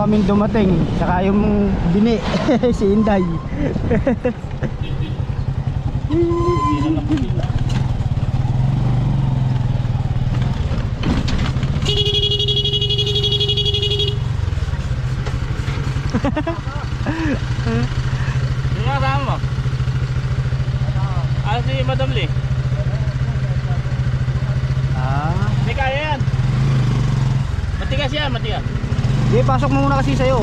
Po kaming dumating. Saka yung bini, si Inday. Yung kasama mo? Ah, si Madam Lee. Ah. Hindi kaya yan. Matigas yan, matigas. Di, pasok mo muna kasi sa'yo.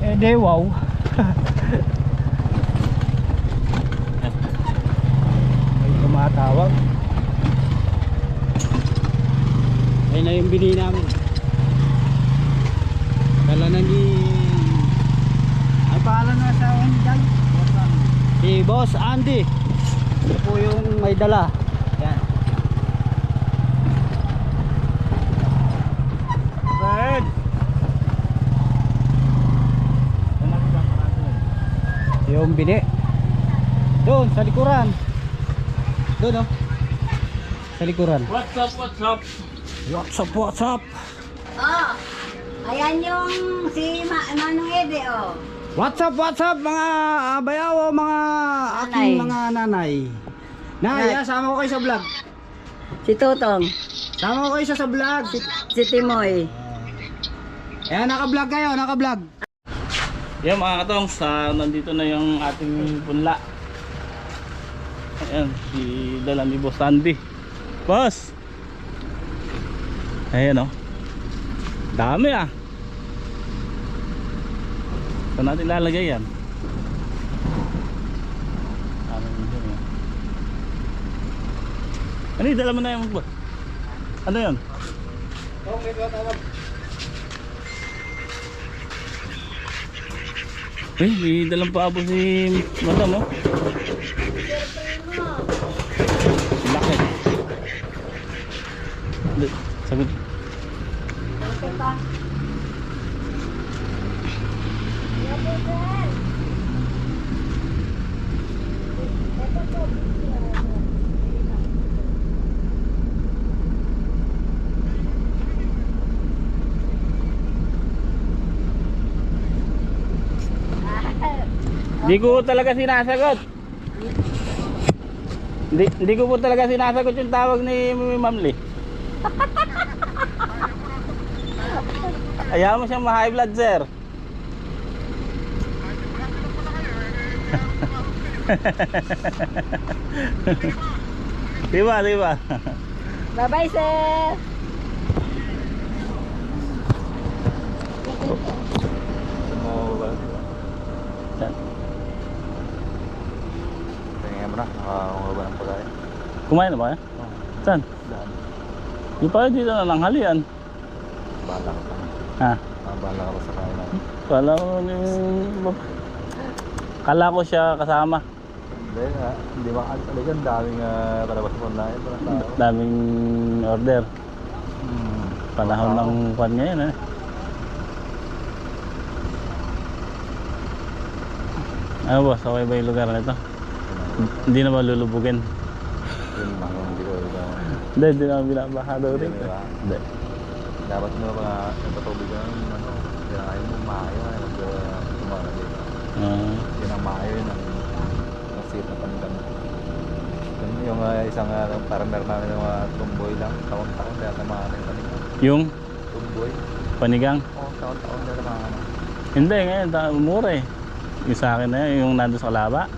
Eh, de, wow. May tumatawag. Ayun na yung bini namin. Dala na ni... Ay, pangalan na sa Inday? Si Boss Andy. Ito po yung may dala. Yan. Red! Yung bini. Doon, sa likuran. Doon, oh. Sa likuran. What's up, what's up? What's up, what's up? Oh, ayan yung si Ma Manong Ede, oh. What's up, what's up mga bayaw, mga aking Nanay. mga nanay. Nay, ah, sama ko kayo sa vlog. Si Tutong, Sama ko kayo sa, sa vlog. si, si Timoy. Ayan, naka-vlog kayo, naka-vlog. Yan mga katong, sa, nandito na yung ating punla. Ayan, si dala ni Boss Andy. Boss! Ayan oh. Dami ah. Saan natin lalagay yan? Ano eh. Ano yung dala mo na yung Ano yun? Eh, may dalang paabo si Madam oh. Laki. Sagot. Hindi ko talaga sinasagot. Hindi, hindi ko po talaga sinasagot yung tawag ni Ma'am Lee. Ayaw mo siyang ma-high blood, sir. diba, diba? Bye-bye, sir. Yan. Tingnan mo na, nakakungaba ng pagkain. Kumain na ba? eh? Saan? Daan. Yung pa dito na lang halian. Bahala ka pa. Ha? Ah, bahala ka pa sa. Kala ko ni... Kala ko siya kasama. Hindi nga, hindi ba kasi ang daming uh, palabas tao. Daming order. Hmm. Panahon ng kwan ngayon eh. Ano boss, okay ba yung lugar na ito? Hindi na ba lulubugin? Hindi ko ito. Hindi, hindi na binabaha daw rin. Hindi? Hindi. Dapat mo ba nagpatubig ng ano, kinain mo maayo tumara dito. Ah, Yun ang maayo yun ang ang sweet na panigan. Yun yung uh, isang uh, parang meron namin yung uh, tumboy lang, taon-taon kaya tamahan yung panigan. yung Tumboy? panigang? Oo, taon-taon kaya tamahan. Hindi, ngayon, mura eh. Yung sa akin na yun, yung nandun sa Kalaba.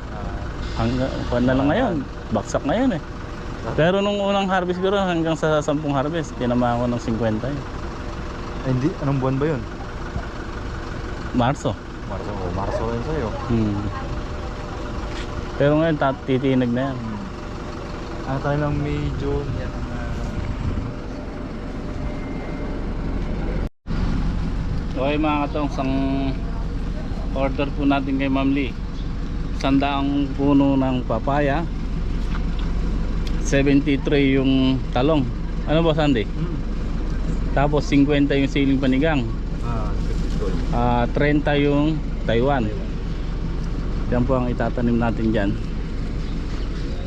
Ah, kwan na lang ngayon. Baksak ngayon eh. Pero nung unang harvest ko hanggang sa 10 harvest, tinamaan ko ng 50 eh. Ay, hindi. Anong buwan ba yun? Marso. Marso. Oh, Marso yun sa'yo. Hmm. Pero ngayon, tat- na yan. Hmm. Ano tayo lang May, June, yan ah, Okay mga katong, sang order po natin kay Ma'am Lee. Sandaang puno ng papaya. 73 yung talong. Ano boss Andy? Hmm. Tapos 50 yung siling panigang. Ah, 50 gold. Ah, 30 yung Taiwan. Yan po ang itatanim natin dyan.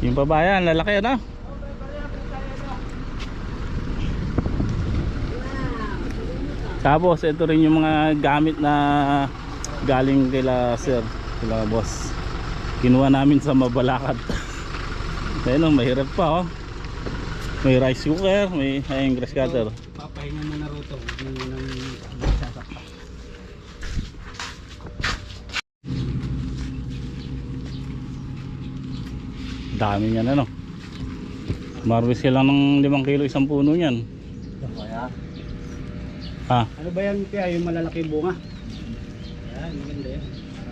Yung pabayan, lalaki ano? Tapos ito rin yung mga gamit na galing kila sir, kila boss. Kinuha namin sa Mabalakat. Ayun, oh, mahirap pa oh. May rice cooker, may ayun, grass cutter. Papahinga mo na. Huwag mo nang magsasakta. Dami niyan ano. Marwis lang ng 5 kilo isang puno niyan. Kaya, Ah, Ano ba yan kaya yung malalaki bunga? Yan, maganda yan. Para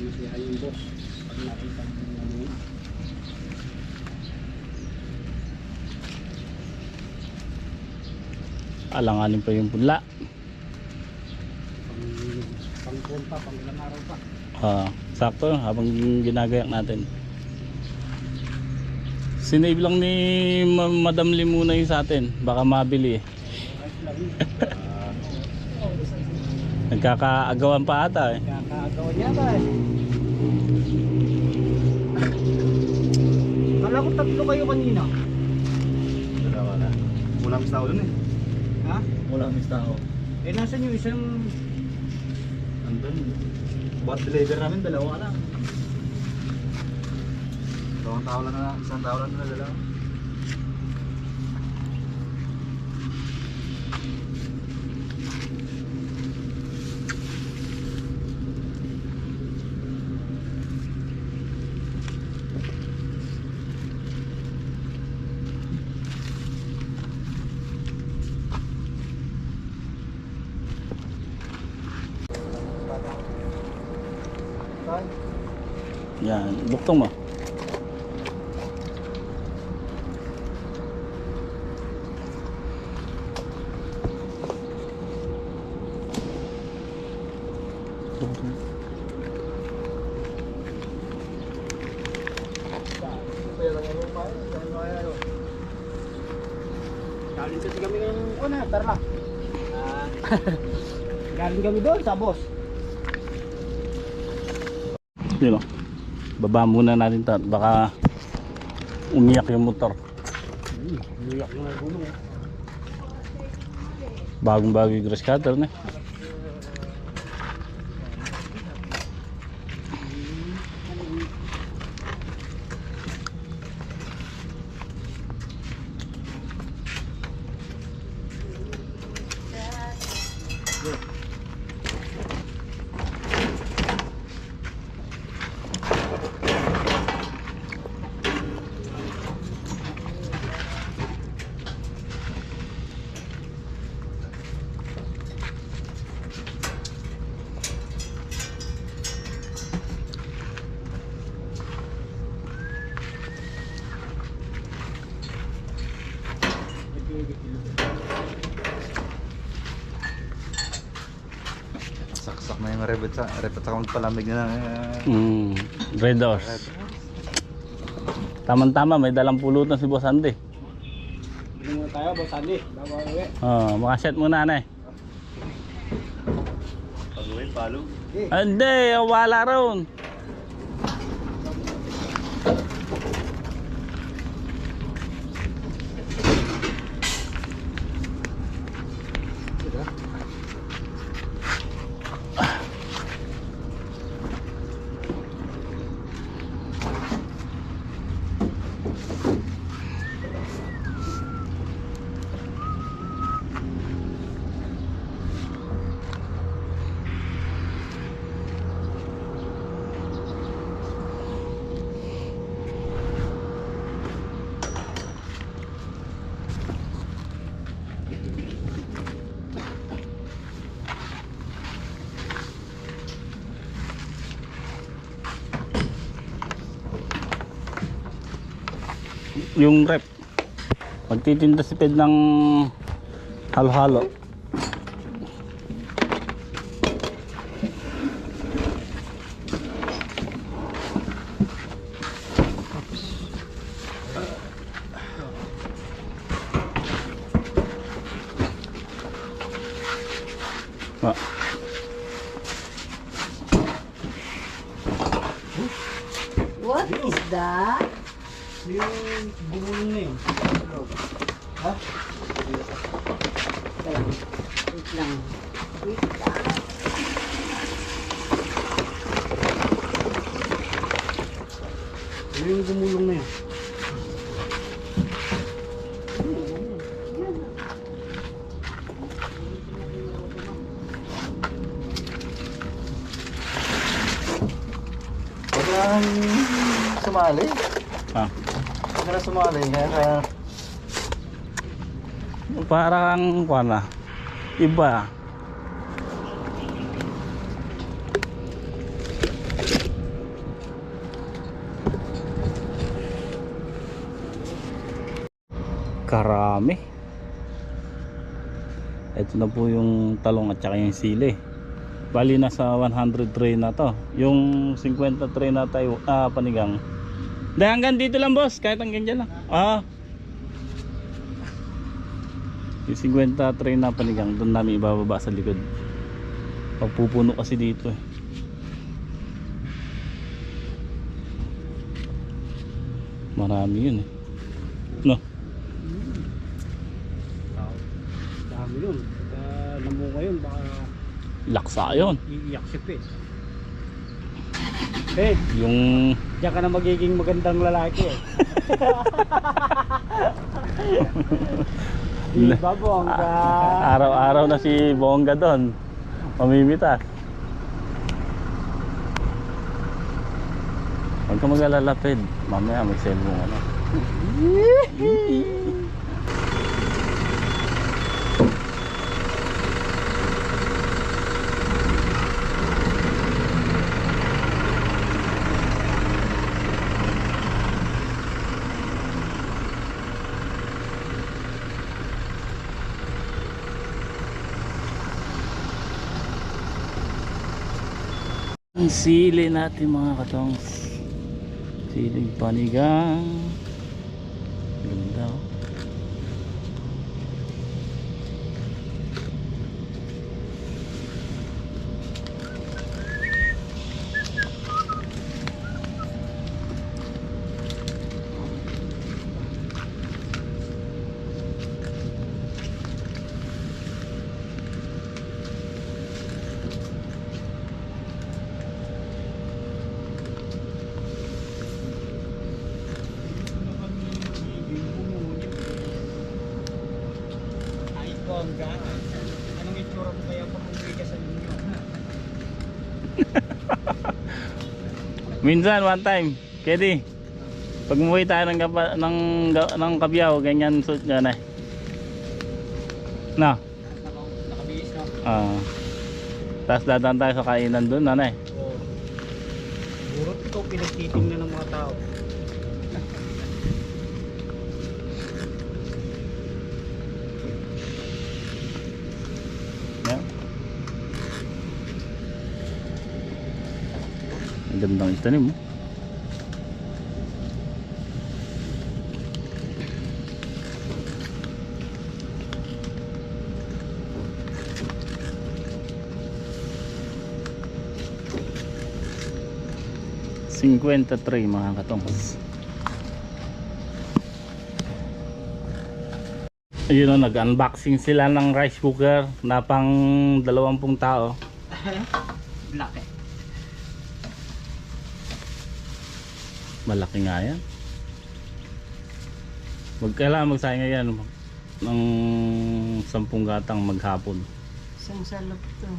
masira yung box. Pag nakita mo yung ano alanganin pa yung punla. Pang pa, pang ilang araw pa. Ah, sakto habang ginagayak natin. Sinave lang ni Ma- Madam Lim muna yung sa atin. Baka mabili eh. Nagkakaagawan pa ata eh. Kakagawa niya ba eh. Kala ko tatlo kayo kanina. dalawa na. Kulang sa dun eh. Ha? Kulang sa tao. Eh nasan yung isang... Andun. Buat deliver namin, dalawa na. Dalawang tao lang na, isang tao lang na dalawa. Yan, buktong mo. Galing kasi kami ng... Ano, tara. Galing kami doon sa boss. Yun o. Baba muna natin to. Baka umiyak yung motor. Hmm, Luyak yung nagulong eh. Bagong bago yung grass cutter na. Rebet sa, rebet sa palamig na ng uh, Mm, red horse. Tama-tama, may dalang pulutan si Boss Andy. Bili muna tayo, boss Andy. Bago uwi. Oh, makaset muna na eh. pag-uwi, palo. Hindi, wala ron. Yung rep. Magtitinda si Ped ng halo-halo. Nang sumali. ah. Huwag ka na sumali. Kaya Parang na. Iba. Karami. Ito na po yung talong at saka yung sili. Bali nasa 100 tray na to. Yung 50 tray na tayo, ah, panigang. Dahil hanggang dito lang boss, kahit hanggang dyan lang. Ah, yung 50 tray na panigang, doon namin ibababa sa likod. Pagpupuno kasi dito eh. Marami yun eh. No? Dami yun. Namunga yun, baka Laksa yun. iiyak si Pet. Pet, Yung diyan ka na magiging magandang lalaki eh. Di ba bongga? araw-araw na si Bongga doon. Mamimitas. Huwag ka mag-alala, Ped. Mamaya may cellphone ano. Ang sili natin mga katongs. Siling panigang. Bongga. Anong itsura mo kaya pag umuwi ka sa inyo? Minsan, one time. Kedi. Pag umuwi tayo ng, kapa, ng, ng kabyaw, ganyan suit nga na. Na. Nakabihis na. Ah. Tapos dadaan tayo sa kainan doon, nanay. Oo. Siguro ito pinagtitingnan ng mga tao. Gandang itanim mo. Cinquenta three mga katongs. Ayun o, nag-unboxing sila ng rice cooker na pang dalawampung tao. Black eh. Malaki nga yan. Wag kailangan magsayang yan ng sampung gatang maghapon. Isang salap to.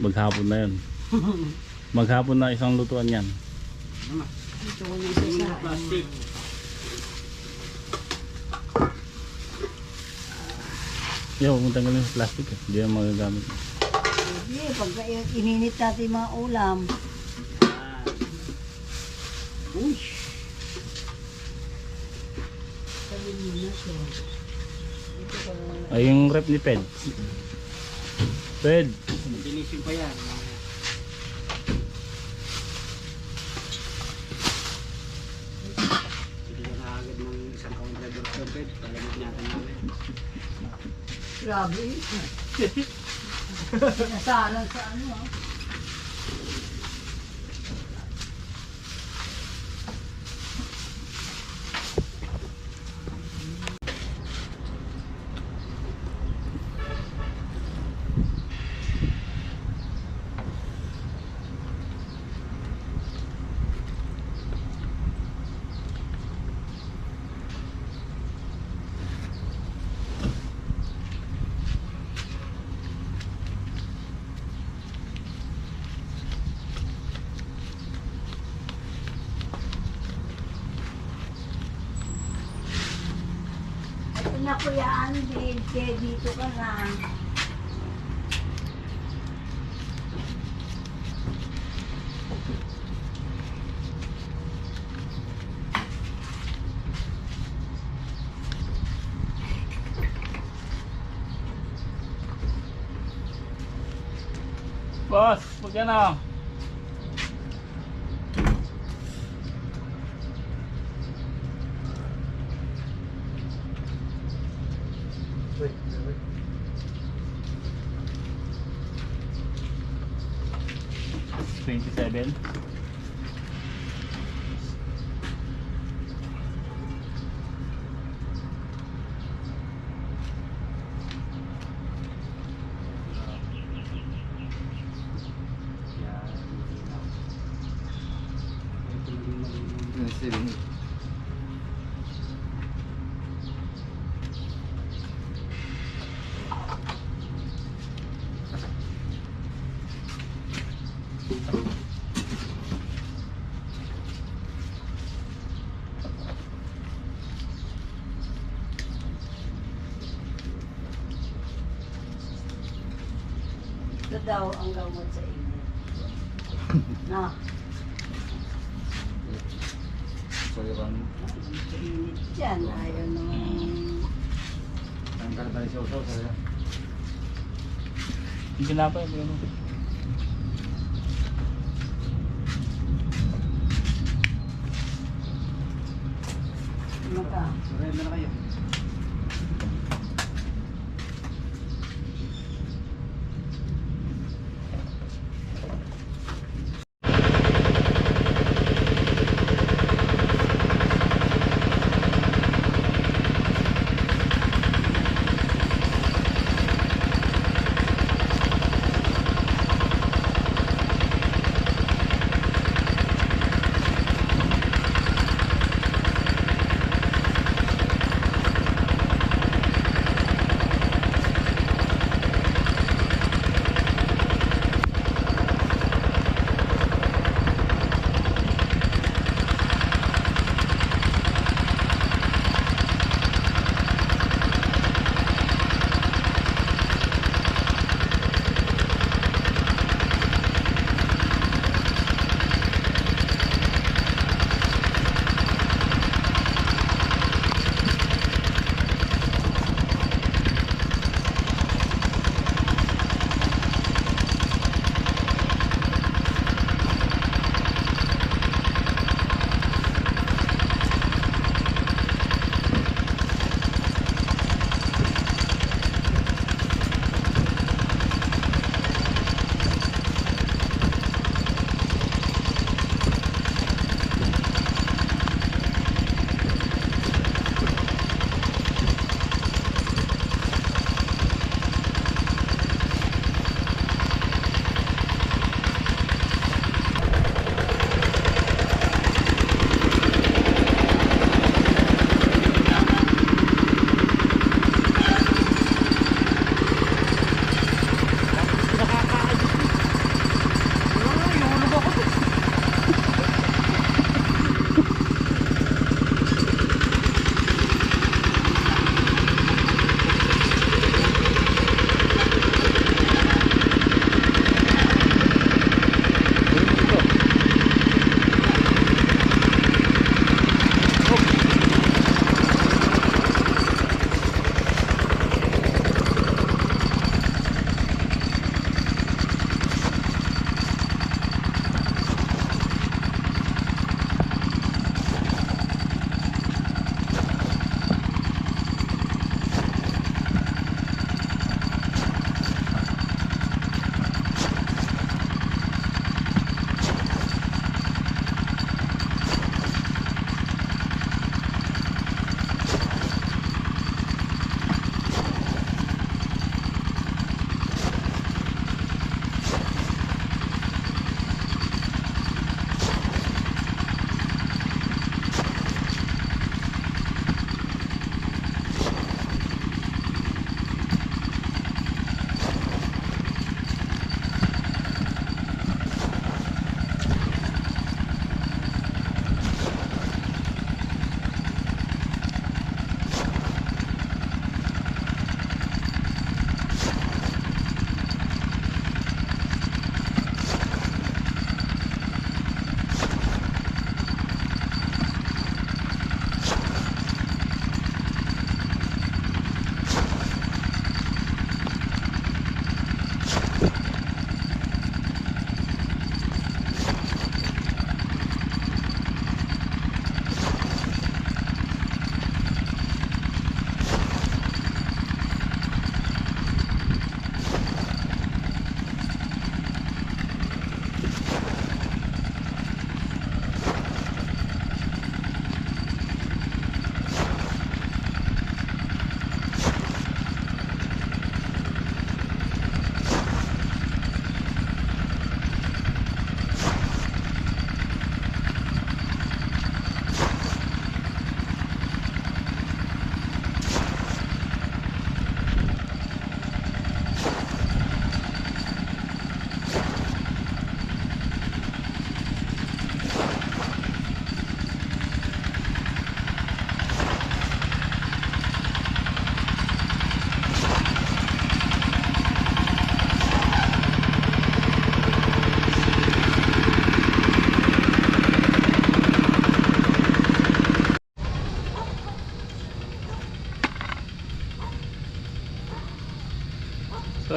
Maghapon na yun. Maghapon na isang lutuan yan. Ito ko yung isa sa Plastic. Yo, huwag mong tanggalin sa plastic eh. Hindi yan magagamit. Hindi, pag ininit natin yung mga ulam. Uy! Sabi mo na siya. Ay, yung rep ni Ped. Ped. Dinisin pa yan. Isang counter per bed. Palamig natin namin. Grabe. Nasalan sa ano ah. Ito na kuya Andy, kaya dito ka na. Boss, huwag ka na. Ito daw ang gamot sa inyo. Na, So yung init dyan. Ayaw nung... ang karta siya usaw sa Yung pinapay, ano? Ano Surrender na kayo.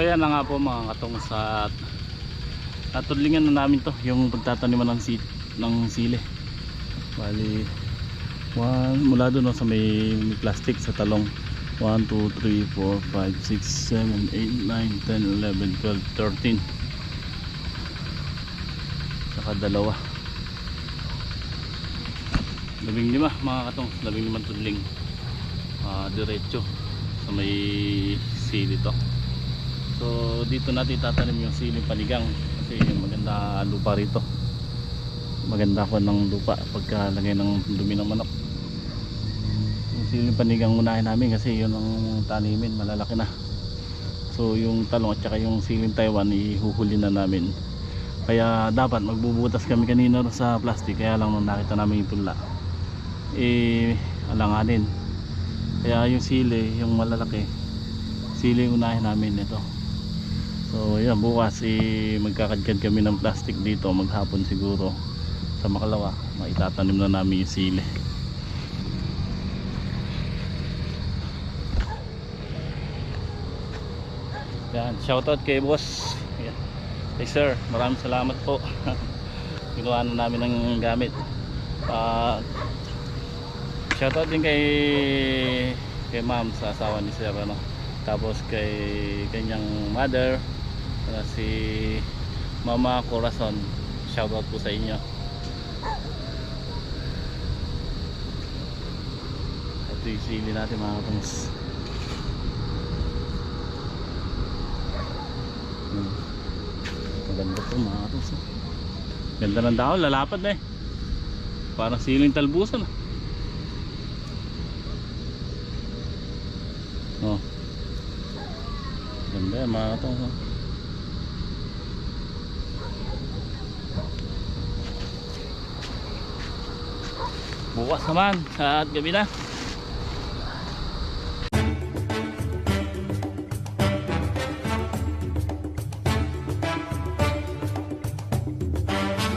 Ayan na nga po mga katong sa natudlingan na namin to yung pagtataniman ng, si, ng sili. Bali one, mula doon sa may, may plastic sa talong. 1, 2, 3, 4, 5, 6, 7, 8, 9, 10, 11, 12, 13 saka dalawa. Labing lima mga katong labing limang tudling. Ah diretso sa may sili to so dito natin tatanim yung siling panigang kasi maganda lupa rito. Maganda ko ng lupa pagkalagay ng dumi ng manok. Yung siling panigang unahin namin kasi yun ang tanimin malalaki na. So yung talong at saka yung siling Taiwan ihuhuli na namin. Kaya dapat magbubutas kami kanina sa plastic kaya lang nung nakita namin yung tula eh alanganin. Kaya yung sili yung malalaki sili unahin namin ito so yan bukas eh, magkakadkad kami ng plastic dito maghapon siguro. Sa makalawa maitatanim na namin yung sili. Yan shoutout kay boss. Yan. hey sir maraming salamat po. Ginawa na namin ng gamit. At shoutout din kay kay ma'am sa asawa ni sir ano. Tapos kay kanyang mother na si mama Corazon shoutout po sa inyo ito yung sili natin mga katungs hmm. maganda po mga katungs oh. ganda ng dahon lalapad na eh parang siling talbusan ah Oh. Ganda yan mga katong. Bukas naman at gabi na.